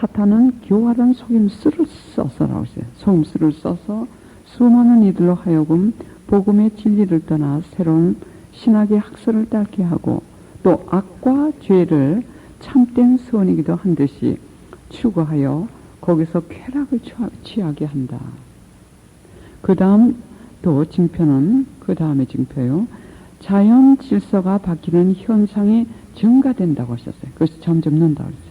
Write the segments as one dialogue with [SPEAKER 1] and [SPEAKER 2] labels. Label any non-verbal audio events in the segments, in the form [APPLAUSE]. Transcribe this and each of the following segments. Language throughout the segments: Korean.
[SPEAKER 1] 사탄은 교활한 속임수를 써서라고 했어요. 속임수를 써서 수많은 이들로 하여금 복음의 진리를 떠나 새로운 신학의 학설을 따르게 하고 또 악과 죄를 참된 선이기도 한 듯이 추구하여 거기서 쾌락을 취하게 한다. 그 다음 또 징표는 그 다음에 징표요. 자연 질서가 바뀌는 현상이 증가된다고 하셨어요. 그래서 점점 는다 그랬어요.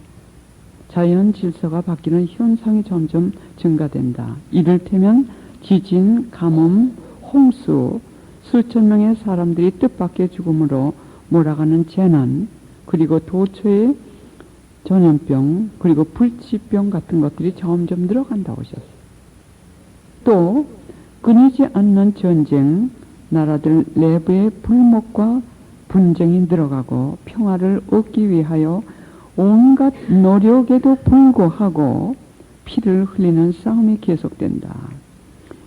[SPEAKER 1] 자연 질서가 바뀌는 현상이 점점 증가된다. 이를테면 지진, 가뭄, 홍수, 수천 명의 사람들이 뜻밖의 죽음으로 몰아가는 재난, 그리고 도처의 전염병, 그리고 불치병 같은 것들이 점점 늘어간다고 하셨어요. 또 끊이지 않는 전쟁, 나라들 내부의 불목과 분쟁이 늘어가고 평화를 얻기 위하여 온갖 노력에도 불구하고 피를 흘리는 싸움이 계속된다.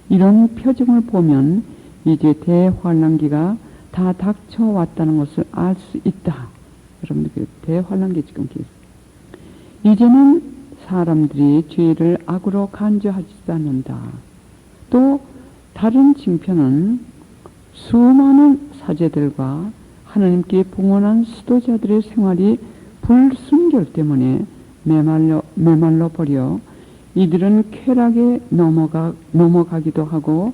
[SPEAKER 1] 이런 표정을 보면 이제 대환란기가 다 닥쳐왔다는 것을 알 수 있다. 여러분들 대환란기 지금 계속. 이제는 사람들이 죄를 악으로 간주하지도 않는다. 또 다른 징표는 수많은 사제들과 하나님께 봉헌한 수도자들의 생활이 불순결 때문에 메말려, 메말라 버려 이들은 쾌락에 넘어가, 넘어가기도 하고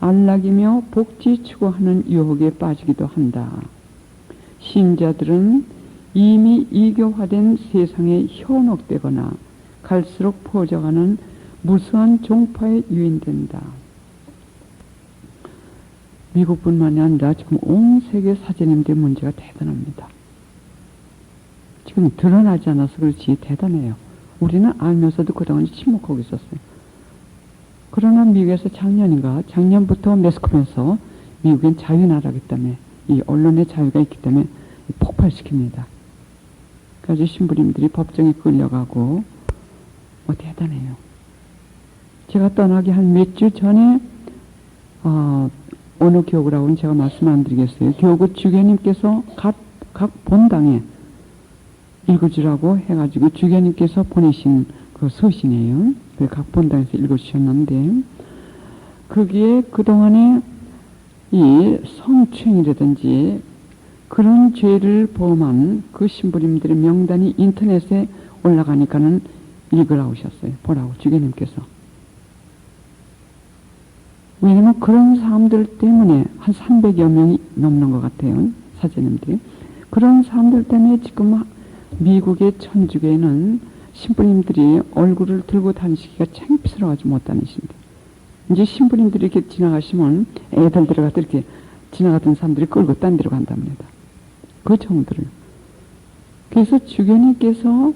[SPEAKER 1] 안락이며 복지 추구하는 유혹에 빠지기도 한다. 신자들은 이미 이교화된 세상에 현혹되거나 갈수록 퍼져가는 무수한 종파에 유인된다. 미국뿐만이 아니라 지금 온 세계 사제님들 문제가 대단합니다. 지금 드러나지 않아서 그렇지 대단해요. 우리는 알면서도 그동안 침묵하고 있었어요. 그러나 미국에서 작년인가 작년부터 매스컴에서 미국엔 자유나라기 때문에 이 언론의 자유가 있기 때문에 폭발시킵니다. 그래서 신부님들이 법정에 끌려가고 뭐 대단해요. 제가 떠나기 한 몇 주 전에 어, 어느 교구라고는 제가 말씀 안 드리겠어요. 교구 주교님께서 각, 각 본당에 읽어주라고 해가지고 주교님께서 보내신 그 서신이에요. 그 각 본당에서 읽어주셨는데 거기에 그동안에 이 성추행이라든지 그런 죄를 범한 그 신부님들의 명단이 인터넷에 올라가니까는 읽으라고 하셨어요. 보라고 주교님께서. 왜냐면 그런 사람들 때문에 한 300여 명이 넘는 것 같아요. 사제님들이. 그런 사람들 때문에 지금 미국의 천주교에는 신부님들이 얼굴을 들고 다니시기가 창피스러워하지 못 다니신다. 이제 신부님들이 이렇게 지나가시면 애들 들어가서 이렇게 지나가던 사람들이 끌고 딴 데로 간답니다. 그 정도로. 그래서 주교님께서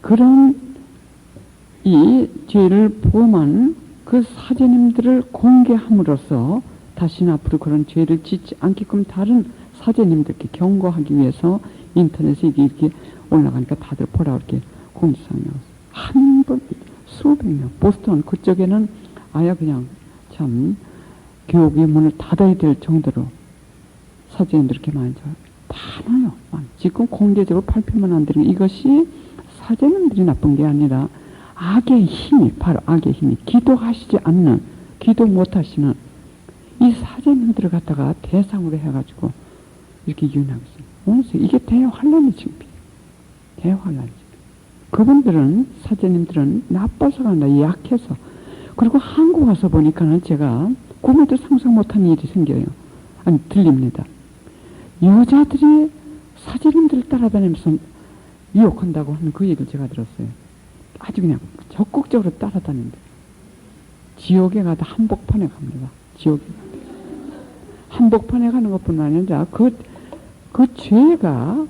[SPEAKER 1] 그런 이 죄를 범한 그 사제님들을 공개함으로써 다시는 앞으로 그런 죄를 짓지 않게끔 다른 사제님들께 경고하기 위해서 인터넷에 이렇게 올라가니까 다들 보라 이렇게 공지사항이 한 번, 수백 명. 보스턴 그쪽에는 아예 그냥 참 교육의 문을 닫아야 될 정도로 사제님들 이렇게 많이 많아요. 지금 공개적으로 발표만 안 되는 이것이 사제님들이 나쁜 게 아니라 악의 힘이 바로 악의 힘이 기도하시지 않는 기도 못하시는 이 사제님들을 갖다가 대상으로 해가지고 이렇게 유인하고 있어요. 이게 대환란의 징표. 대환란이 그분들은 사제님들은 나빠서가 아니라 약해서 그리고 한국 와서 보니까는 제가 꿈에도 상상 못한 일이 생겨요. 아니 들립니다. 여자들이 사제님들을 따라다니면서 유혹한다고 하는 그 얘기를 제가 들었어요. 아주 그냥 적극적으로 따라다닌다. 지옥에 가다 한복판에 갑니다. 지옥에 한복판에 가는 것뿐 아니라 그, 그 죄가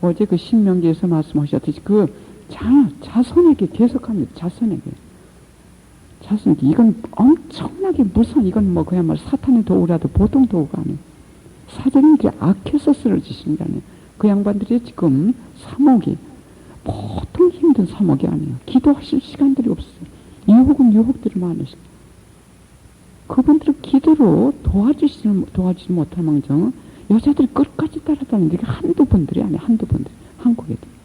[SPEAKER 1] 어제 그 신명기에서 말씀하셨듯이 그 자, 자손에게 계속합니다. 자손에게. 자손에게. 이건 엄청나게 무서운, 이건 뭐 그야말로 사탄의 도구라도 보통 도구가 아니에요. 사제님들이 악해서 쓰러지신 게 아니에요. 그 양반들이 지금 사목이 보통 힘든 사목이 아니에요. 기도하실 시간들이 없어요. 유혹은 유혹들이 많으시고. 그분들은 기도로 도와주시지, 도와주지 못할 망정, 여자들이 끝까지 따라다니는 게 한두 분들이 아니에요. 한두 분들. 한국에도.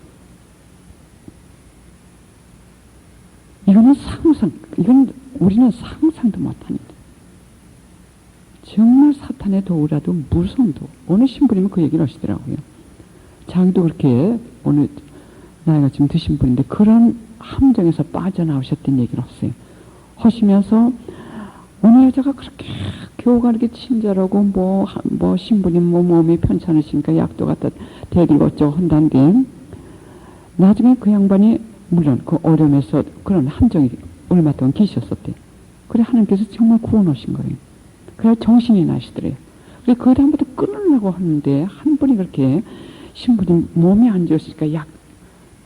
[SPEAKER 1] 이거는 상상, 이건 우리는 상상도 일. 정말 사탄의 도우라도 도우. 어느 신부님은 그 얘기를 하시더라고요. 자기도 그렇게 어느 나이가 좀 드신 분인데 그런 함정에서 빠져나오셨던 얘기를 하세요. 하시면서 어느 여자가 그렇게 교우가 이렇게 친절하고 뭐, 하- 뭐 신부님 뭐 몸이 편찮으시니까 약도 갖다 대들고 어쩌고 한다는데 나중에 그 양반이 물론 그 어려움에서 그런 함정이 얼마 동안 계셨었대. 그래 하나님께서 정말 구원하신 거예요. 그래 정신이 나시더래요. 그래 그 다음부터 끊으려고 하는데 한 분이 그렇게 신부님 몸이 안 좋으시니까 약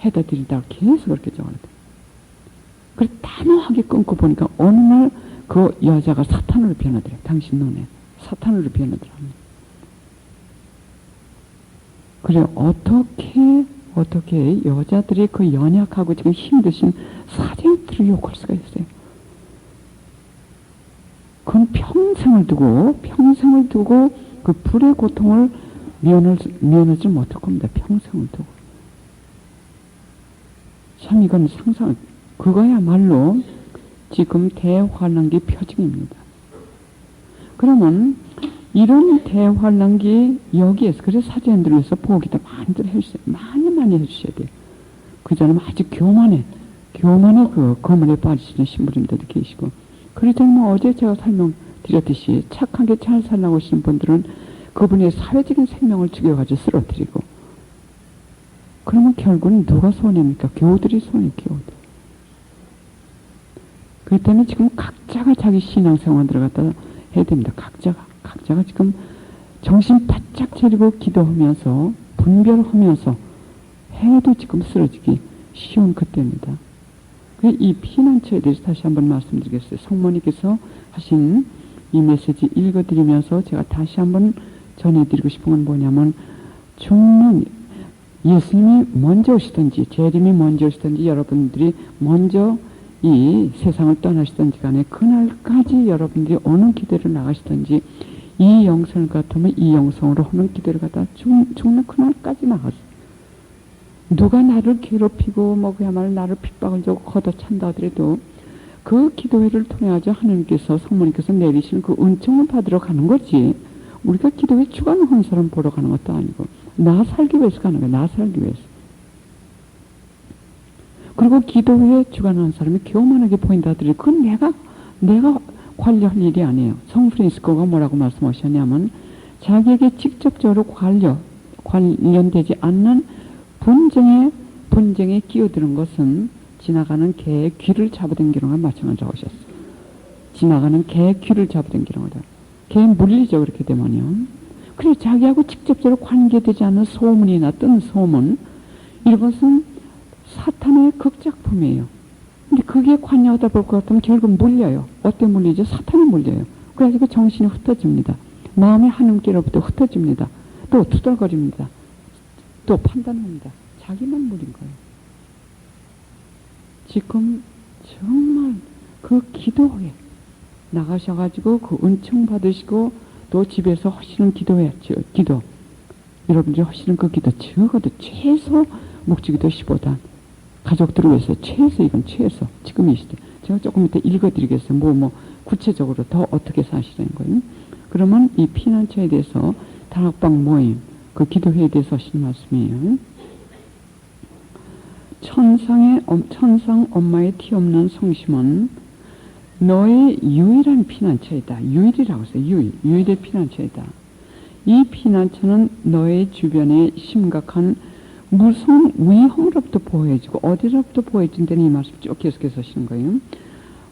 [SPEAKER 1] 해다 드리다가 계속 그렇게 적어놨대. 그래 단호하게 끊고 보니까 어느 날 그 여자가 사탄으로 변하더래. 당신 눈에 사탄으로 변하더라. 그래 어떻게 어떻게 여자들이 그 연약하고 지금 힘드신 사제들을 욕할 수가 있어요. 그건 평생을 두고 평생을 두고 그 불의 고통을 면을 면하지 못할 겁니다. 평생을 두고 참 이건 상상 그거야말로 지금 대환란기 표징입니다. 그러면 이런 대환란기 여기에서 그래서 사제들에서 보기도 많이들 해주세요. 많이 많이 해주셔야 돼요. 그 사람 아주 교만해 교만해 그 거물에 빠지시는 신부님들도 계시고 그렇다면 어제 제가 설명드렸듯이 착하게 잘 살라고 하시는 분들은 그분의 사회적인 생명을 죽여가지고 쓰러뜨리고 그러면 결국은 누가 손해입니까? 교우들이 손해 교우들. 그렇기 때문에 지금 각자가 자기 신앙생활 들어갔다 해야 됩니다. 각자가. 각자가 지금 정신 바짝 차리고 기도하면서 분별하면서 해도 지금 쓰러지기 쉬운 그때입니다. 그이 피난처에 대해서 다시 한번 말씀드리겠어요. 성모님께서 하신 이 메시지 읽어드리면서 제가 다시 한번 전해드리고 싶은 건 뭐냐면 죽는 예수님이 먼저 오시든지 재림이 먼저 오시든지 여러분들이 먼저 이 세상을 떠나시든지 간에 그날까지 여러분들이 어느 기대를 나가시든지 이 영성을 같으면 이 영성으로 하는 기대를 갖다 죽, 죽는 그날까지 나가서 누가 나를 괴롭히고 뭐 그야말로 나를 핍박을 주고 걷어찬다 하더라도 그 기도회를 통해 가지고 하나님께서 성모님께서 내리시는 그 은총을 받으러 가는 거지. 우리가 기도회 주관하는 사람 보러 가는 것도 아니고 나 살기 위해서 가는 거야 나 살기 위해서 그리고 기도회에 주관하는 사람이 교만하게 보인다 하더라도 그건 내가 내가 관리할 일이 아니에요 성 프란시스코가 뭐라고 말씀하셨냐면 자기에게 직접적으로 관련 관련되지 않는 분쟁에 분쟁에 끼어드는 것은 지나가는 개의 귀를 잡아당기는 마찬가지라고 하셨어요. 지나가는 개의 귀를 잡아당기는 거다. 개 물리죠 그렇게 되면요. 그래 자기하고 직접적으로 관계되지 않는 소문이나 뜬 소문 이것은 사탄의 극작품이에요. 근데 그게 관여하다 볼 것 같으면 결국 물려요. 어때 물리죠? 사탄이 물려요. 그래가지고 정신이 흩어집니다. 마음의 하늘길로부터 흩어집니다. 또 투덜거립니다. 또 판단합니다. 자기만 물인 거예요. 지금 정말 그 기도회 나가셔가지고 그 은총 받으시고 또 집에서 하시는 기도회, 저, 기도. 여러분들이 하시는 그 기도 적어도 최소 목주기도 15단. 가족들을 위해서 최소 이건 최소. 지금 이 시대. 제가 조금 이따 읽어드리겠어요. 뭐, 뭐, 구체적으로 더 어떻게 사시는 거예요. 그러면 이 피난처에 대해서 다락방 모임, 그 기도회에 대해서 하신 말씀이에요. 천상의, 엄- 천상 엄마의 티 없는 성심은 너의 유일한 피난처이다. 유일이라고 했어요. 유일. 유일의 피난처이다. 이 피난처는 너의 주변에 심각한 무서운 위험으로부터 보호해주고 어디로부터 보호해준다는 이 말씀 쭉 계속해서 하시는 거예요.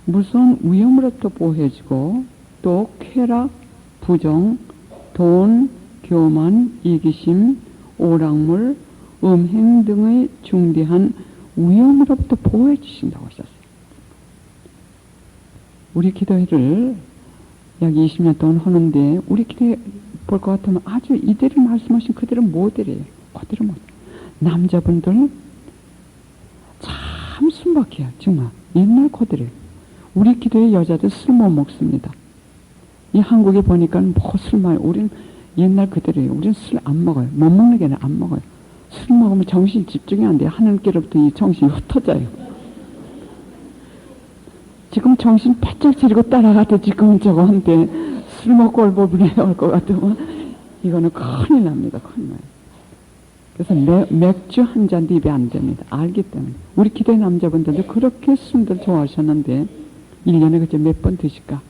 [SPEAKER 1] 무서운 위험으로부터 보호해주고 또 쾌락, 부정, 돈, 교만, 이기심, 오락물, 음행 등의 중대한 위험으로부터 보호해 주신다고 하셨어요. 우리 기도회를 약 20년 동안 하는데 우리 기도회 볼 것 같으면 아주 이대로 말씀하신 그대로 모델이에요. 그대로 모델. 남자분들 참 순박해요. 정말 옛날 그대로. 우리 기도회 여자들 술 못 먹습니다. 이 한국에 보니까 뭐술 많이 우리는 옛날 그대로예요. 우리는 술안 먹어요. 못 먹는 게 아니라 안 먹어요. 술 먹으면 정신 집중이 안 돼요. 하늘께로부터 이 정신이 흩어져요. 지금 정신 바짝 차리고 따라가도 지금 저거 한데 술 먹고 얼버무려 올것 같으면 이거는 큰일 납니다. 큰일 나요. 그래서 맥, 맥주 한 잔도 입에 안 됩니다. 알기 때문에. 우리 기대 남자분들도 그렇게 술들 좋아하셨는데 1년에 그저 몇 번 드실까?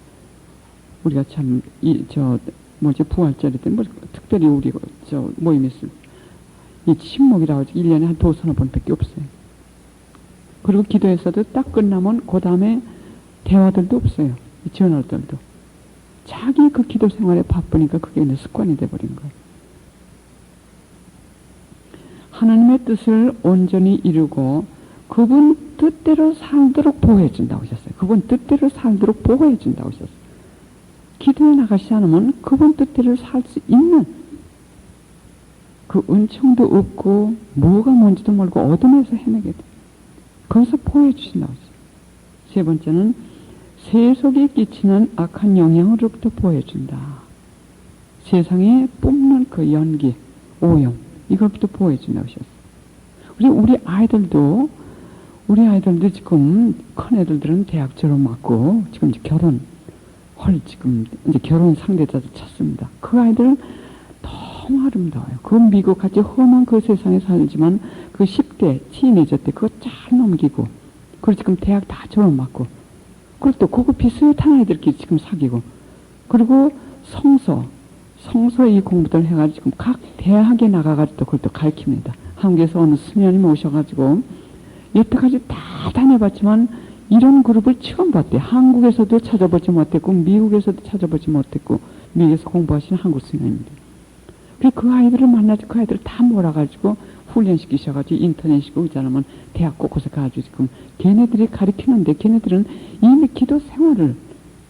[SPEAKER 1] 우리가 참, 이, 저, 뭐지, 부활절에 때, 뭐, 특별히 우리, 저, 모임 있을, 이 침묵이라고 하지, 1년에 한 두서너 번 밖에 없어요. 그리고 기도에서도 딱 끝나면, 그 다음에 대화들도 없어요. 이 전화들도. 자기 그 기도 생활에 바쁘니까 그게 이제 습관이 돼버린 거예요. 하나님의 뜻을 온전히 이루고 그분 뜻대로 살도록 보호해준다고 하셨어요. 그분 뜻대로 살도록 보호해준다고 하셨어요. 기도에 나가지 않으면 그분 뜻대로 살 수 있는 그 은총도 없고 뭐가 뭔지도 모르고 어둠에서 헤매게 돼. 거기서 보호해주신다고 하셨어요. 세 번째는 세속에 끼치는 악한 영향으로부터 보호해준다. 세상에 뿜는 그 연기, 오염, 이것부터 보호해 준다고 하셨어요. 우리, 우리 아이들도, 우리 아이들도 지금 큰 애들들은 대학 졸업 맞고 지금 이제 결혼, 헐, 지금 이제 결혼 상대자도 찾습니다. 그 아이들은 너무 아름다워요. 그 미국 같이 험한 그 세상에 살지만 그 10대, 티네저 때 그거 잘 넘기고, 그리고 지금 대학 다 졸업 맞고, 그리고 또 그거 비슷한 아이들끼리 지금 사귀고, 그리고 성서, 성서 이 공부들 해가지고 각 대학에 나가가지고 또 그걸 또 가르칩니다. 한국에서 어느 수녀님 오셔가지고 여태까지 다 다녀봤지만 이런 그룹을 처음 봤대. 한국에서도 찾아보지 못했고 미국에서도 찾아보지 못했고 미국에서 공부하시는 한국. 그래서 그 아이들을 만나서 그 아이들을 다 몰아가지고 훈련시키셔가지고 인터넷이고 있잖아면 대학 곳곳에 가가지고 지금 걔네들이 가르치는데 걔네들은 이미 기도 생활을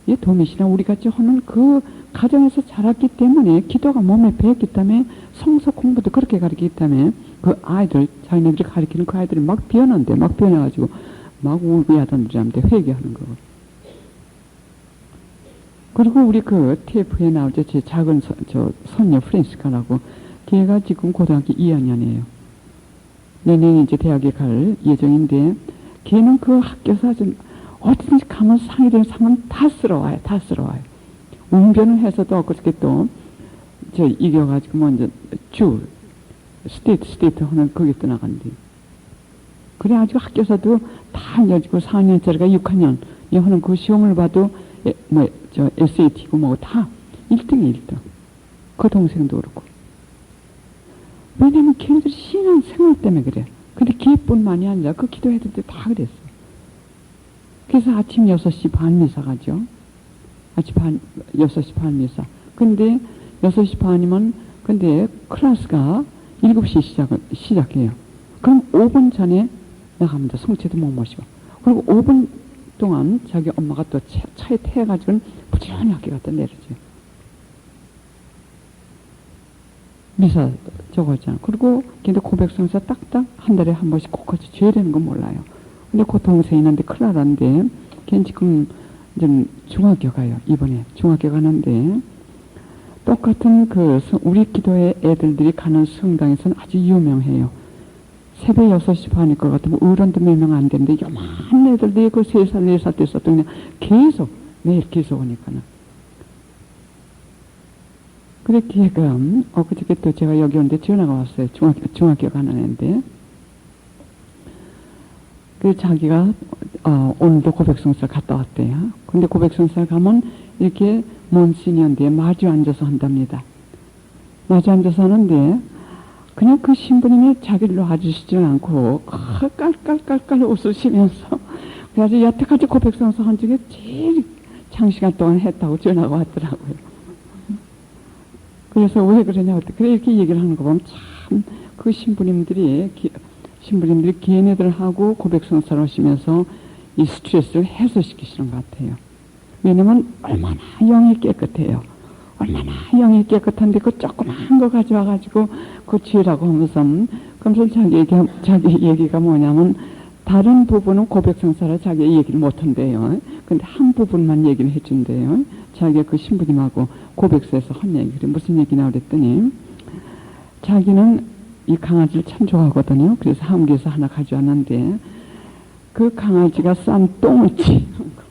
[SPEAKER 1] 이 도미시나 우리 같이 하는 그 가정에서 자랐기 때문에 기도가 몸에 배었기 때문에 성서 공부도 그렇게 가르치기 때문에 그 아이들 자기네들이 가르치는 그 아이들이 막 변한대 막 변해가지고 막 울고 야단들한테 회개하는 거고. 그리고 우리 그 TF에 나오죠 제 작은 서, 저 손녀 프랜시카라고 걔가 지금 고등학교 2학년이에요. 내년 이제 대학에 갈 예정인데 걔는 그 학교 사진 어디든지 가면 상이 되는 상은 다 쓸어와요 다 쓸어와요 웅변을 해서도 엊그저께 또, 저, 이겨가지고 먼저 주, 스테이트, 스테이트 하는 거기 떠나간대. 그래가지고 학교에서도 다 알려지고 4학년짜리가 6학년, 이 하는 그 시험을 봐도, 에, 뭐, 저, SAT고 뭐고 다 1등이 1등. 그 동생도 그렇고. 왜냐면 걔네들이 신앙 생활 때문에 그래. 근데 걔뿐만이 아니라 그때다 그랬어. 그래서 아침 6시 반 미사 가죠. 아침 반, 6시 반 미사. 근데 6시 반이면, 근데 클래스가 7시 시작, 시작해요. 그럼 5분 전에 나갑니다. 성체도 못 모시고. 그리고 5분 동안 자기 엄마가 또 차, 차에 태워가지고 부지런히 학교 갖다 내려줘요. 미사 저거 있잖아. 그리고 걔도 고백성사 딱딱 한 달에 한 번씩 꼭 같이 줘야 되는 건 몰라요. 근데 그 동생이 있는데 클라라인데 걔는 지금 이제 중학교 가요. 이번에 중학교 가는데 똑같은 그 우리 기도회 애들들이 가는 성당에서는 아주 유명해요. 새벽 6시 반일 것 같으면 어른도 몇 명 안 되는데 요만 애들들이 그 3살, 4살 때 있었던 그냥 계속 매일 계속 오니까는. 그래 걔가 엊그저께 또 제가 여기 오는데 전화가 왔어요. 중학교, 중학교 가는 애인데 그 자기가 어, 오늘도 고백성사 갔다 왔대요. 근데 고백성사 가면 이렇게 먼시년대에 마주 앉아서 한답니다. 마주 앉아서 하는데 그냥 그 신부님이 자기를 놔주시지는 않고 깔깔깔깔 웃으시면서 그래서 여태까지 고백성사 한 중에 제일 장시간 동안 했다고 전화가 왔더라고요. 그래서 왜 그러냐 그래 이렇게 얘기를 하는 거 보면 참 그 신부님들이 신부님들이 걔네들하고 고백성사를 하시면서 이 스트레스를 해소시키시는 것 같아요. 왜냐면 얼마나 영이 깨끗해요. 얼마나 영이 깨끗한데 그 조그만 거 가져와가지고 그 죄라고 하면서 그러면서 자기 얘기, 자기 얘기가 뭐냐면 다른 부분은 고백성사를 자기 얘기를 못한대요. 근데 한 부분만 얘기를 해준대요. 자기가 그 신부님하고 고백서에서 한 얘기를 무슨 얘기나 그랬더니 자기는 이 강아지를 참 좋아하거든요. 그래서 한국에서 하나 가져왔는데 그 강아지가 싼 똥을 치는 거.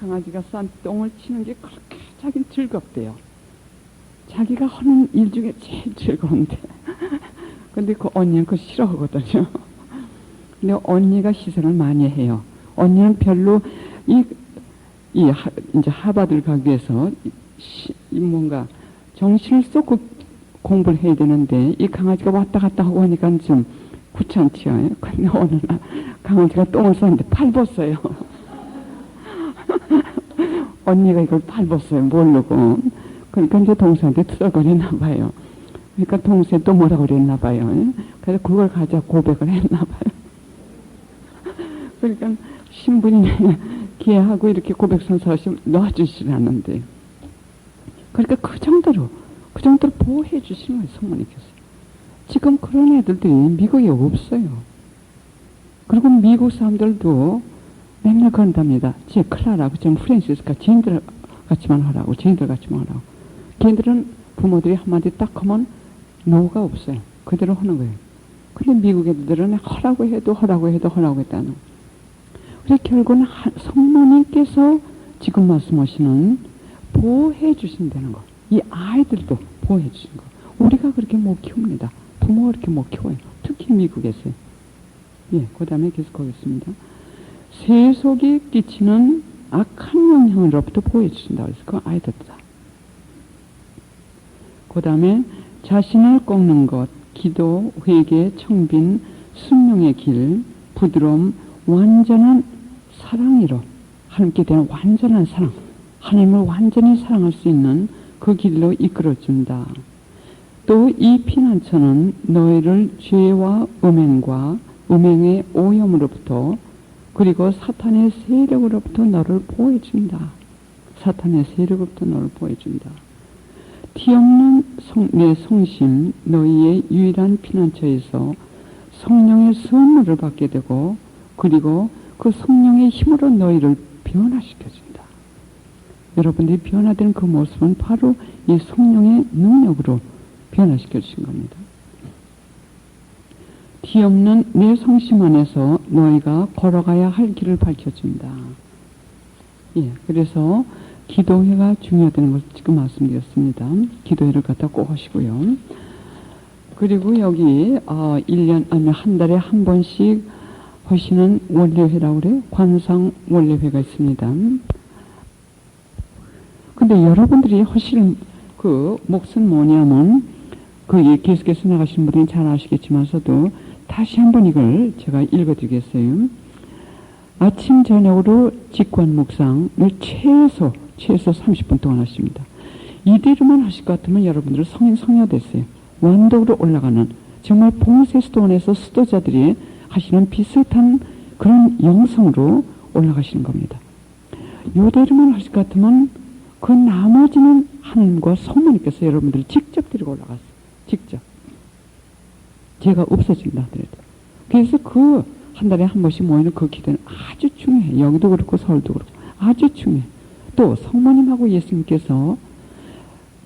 [SPEAKER 1] 강아지가 싼 똥을 치는 게 그렇게 자기는 즐겁대요. 자기가 하는 일 중에 제일 즐거운데. 근데 그 언니는 그거 싫어하거든요. 근데 언니가 희생을 많이 해요. 언니는 별로 이, 이 하, 이제 하바드를 가기 위해서 이, 시, 이 뭔가 정신을 쏟고 공부를 해야 되는데 이 강아지가 왔다 갔다 하고 하니까 좀 귀찮지요. 근데 어느 날 강아지가 똥을 쌌는데 밟았어요. [LAUGHS] 언니가 이걸 밟았어요. 모르고. 그러니까 이제 동생한테 투덜거리나 봐요. 그러니까 동생 또 뭐라 그랬나 봐요. 그래서 그걸 가져 고백을 했나 봐요. [LAUGHS] 그러니까 신부님이 [LAUGHS] 기회하고 이렇게 고백선서 놔주시라는데. 그러니까 그 정도로, 그 정도로 보호해 주시는 거예요, 성모님께서. 지금 그런 애들들이 미국에 없어요. 그리고 미국 사람들도 맨날 그런답니다. 제 클라라, 그 지금 프랜시스가 지인들 같이만 하라고, 지인들 같이만 하라고. 걔들은 부모들이 한마디 딱 하면 노가 없어요. 그대로 하는 거예요. 근데 미국 애들은 하라고 해도 하라고 해도 하라고 했다는. 그래서 결국은 하- 성모님께서 지금 말씀하시는 보호해 주신다는 거. 이 아이들도 보호해 주신 거. 우리가 그렇게 못 키웁니다. 부모가 그렇게 못 키워요. 특히 미국에서요. 예, 그 다음에 계속하겠습니다. 세속이 끼치는 악한 영향으로부터 보호해 주신다. 그래서 그 아이들다. 그 다음에 자신을 꺾는 것, 기도, 회개, 청빈, 순명의 길, 부드러움, 완전한 사랑이로 하나님께 대한 완전한 사랑, 하나님을 완전히 사랑할 수 있는 그 길로 이끌어준다. 또 이 피난처는 너희를 죄와 음행과 음행의 오염으로부터 그리고 사탄의 세력으로부터 너를 보호해준다. 사탄의 세력으로부터 너를 보호해준다. 티 없는 성, 내 성심 너희의 유일한 피난처에서 성령의 선물을 받게 되고 그리고 그 성령의 힘으로 너희를 변화시켜준다. 여러분들이 변화된 그 모습은 바로 이 성령의 능력으로 변화시켜 주신 겁니다. 티 없는 내 성심 안에서 너희가 걸어가야 할 길을 밝혀준다. 예, 그래서 기도회가 중요하다는 것을 지금 말씀드렸습니다. 기도회를 갖다 꼭 하시고요. 그리고 여기 어, 1년 아니면 한 달에 한 번씩 하시는 원래회라고 그래요. 관상 원래회가 있습니다. 근데 여러분들이 하실 그 몫은 뭐냐면 그 예, 계속해서 나가시는 분들이 잘 아시겠지만서도 다시 한번 이걸 제가 읽어드리겠어요. 아침 저녁으로 직관 묵상을 최소 최소 30분 동안 하십니다. 이대로만 하실 것 같으면 여러분들은 성인 성녀 됐어요. 완독으로 올라가는 정말 봉쇄 수도원에서 수도자들이 하시는 비슷한 그런 영성으로 올라가시는 겁니다. 요대로만 하실 것 같으면 그 나머지는 하나님과 성모님께서 여러분들을 직접 데리고 올라갔어요. 직접. 제가 없어진다 하더라도. 그래서 그 한 달에 한 번씩 모이는 그 기도는 아주 중요해. 여기도 그렇고 서울도 그렇고 아주 중요해. 또 성모님하고 예수님께서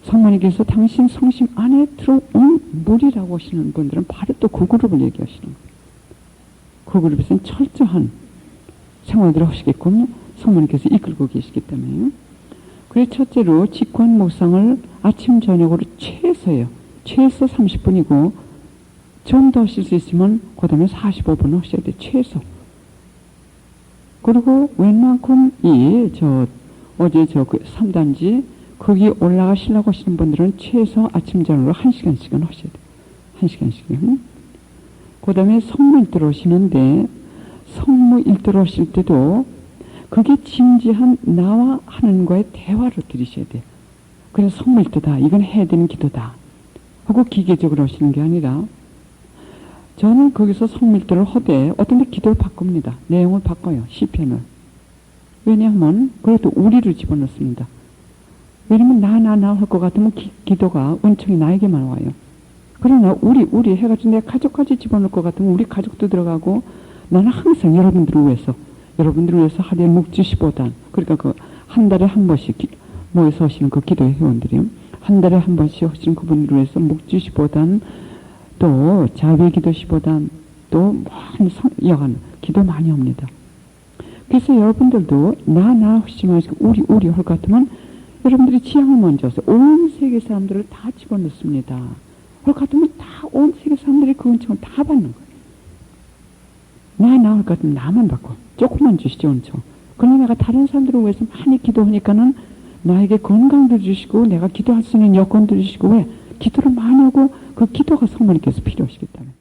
[SPEAKER 1] 성모님께서 당신 성심 안에 들어온 물이라고 하시는 분들은 바로 또 그 그룹을 얘기하시는 거예요. 그 그룹에서는 철저한 생활들을 하시겠군요. 성모님께서 이끌고 계시기 때문에요. 그래서 첫째로 직관 묵상을 아침 저녁으로 최소예요. 최소 30분이고 좀더 하실 수 있으면 그 다음에 45분 하셔야 돼요. 최소. 그리고 웬만큼 이 저 어제 저 그 3단지 거기 올라가시려고 하시는 분들은 최소 아침 저녁으로 1시간씩은 하셔야 돼요. 1시간씩은. 그 다음에 성물들 오시는데 성무 일들 오실 때도 그게 진지한 나와 하나님과의 대화를 들으셔야 돼요. 그래서 성물도다. 이건 해야 되는 기도다. 하고 기계적으로 하시는 게 아니라 저는 거기서 성밀도를 하되 어떤 데 기도를 바꿉니다. 내용을 바꿔요. 시편을. 왜냐하면 그래도 우리를 집어넣습니다. 왜냐면 나 나 나 할 것 같으면 기, 기도가 은총이 나에게만 와요. 그러나 우리 우리 해가지고 내 가족까지 집어넣을 것 같으면 우리 가족도 들어가고 나는 항상 여러분들을 위해서 여러분들을 위해서 하루에 묵주시보단 그러니까 그 한 달에 한 번씩 기- 모여서 하시는 그 기도의 회원들이요. 한 달에 한 번씩 하시는 그분들을 위해서 묵주시보단 또 자비 기도시보단 또 많이 성, 여간 기도 많이 합니다. 그래서 여러분들도 나, 나 하지 마시고 우리, 우리 할 것 같으면 여러분들이 지향을 먼저 해서 온 세계 사람들을 다 집어넣습니다. 할 것 같으면 다 온 세계 사람들이 그 은총을 다 받는 거예요. 나, 나할것 같으면 나만 받고 조금만 주시죠, 은총. 그러나 내가 다른 사람들을 위해서 많이 기도하니까는 나에게 건강도 주시고 내가 기도할 수 있는 여건도 주시고 왜? 기도를 많이 하고 그 기도가 성모님께서 필요하시기 때문에.